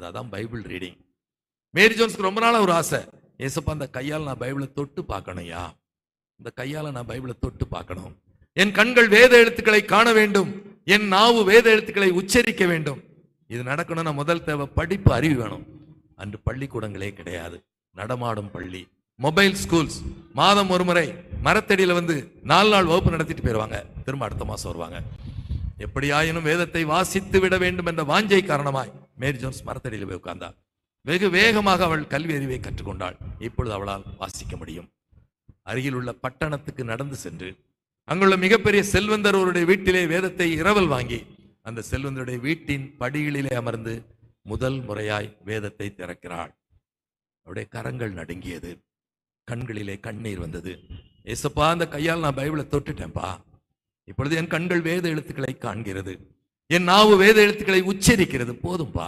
வாசிப்பது அதான் Bible reading. மேரி ஜோன்ஸ்க்கு ரொம்ப நாள் ஒரு ஆசை. ஏசப்பா அந்த கையால் நான் பைபிளை தொட்டு பார்க்கணும்யா? இந்த கையால் நான் பைபிளை தொட்டு பார்க்கணும். என் கண்கள் வேத எழுத்துக்களை காண வேண்டும். என் நாவு வேத எழுத்துக்களை உச்சரிக்க வேண்டும். இது நடக்கணும்னா முதல் தேவை படிப்பு அறிவு வேணும். அன்று பள்ளிக்கூடங்களே கிடையாது. நடமாடும் பள்ளி. Mobile schools. மாதம் ஒரு முறை மரத்தடியில் வந்து நாலு நாள் வகுப்பு நடத்திட்டு போயிடுவாங்க திரும்ப அடுத்த மாதம் வருவாங்க. எப்படியாயினும் வேதத்தை வாசித்து விட வேண்டும் என்ற வாஞ்சை காரணமாய் மேரி ஜோன்ஸ் மரத்தடியில் போய் உட்கார்ந்தார். வெகு வேகமாக அவள் கல்வி அறிவை கற்றுக்கொண்டாள். இப்பொழுது அவளால் வாசிக்க முடியும். அருகில் உள்ள பட்டணத்துக்கு நடந்து சென்று அங்குள்ள மிகப்பெரிய செல்வந்தர் ஒருடைய வீட்டிலே வேதத்தை இரவல் வாங்கி அந்த செல்வந்தருடைய வீட்டின் படிகளிலே அமர்ந்து முதல் முறையாய் வேதத்தை திறக்கிறாள். அவருடைய கரங்கள் நடுங்கியது. கண்களிலே கண்ணீர் வந்தது. ஏசப்பா அந்த கையால் நான் பைபிளை தொட்டுட்டேன்ப்பா. இப்பொழுது என் கண்கள் வேத எழுத்துக்களை காண்கிறது. என் நாவு வேத எழுத்துக்களை உச்சரிக்கிறது. போதும்பா.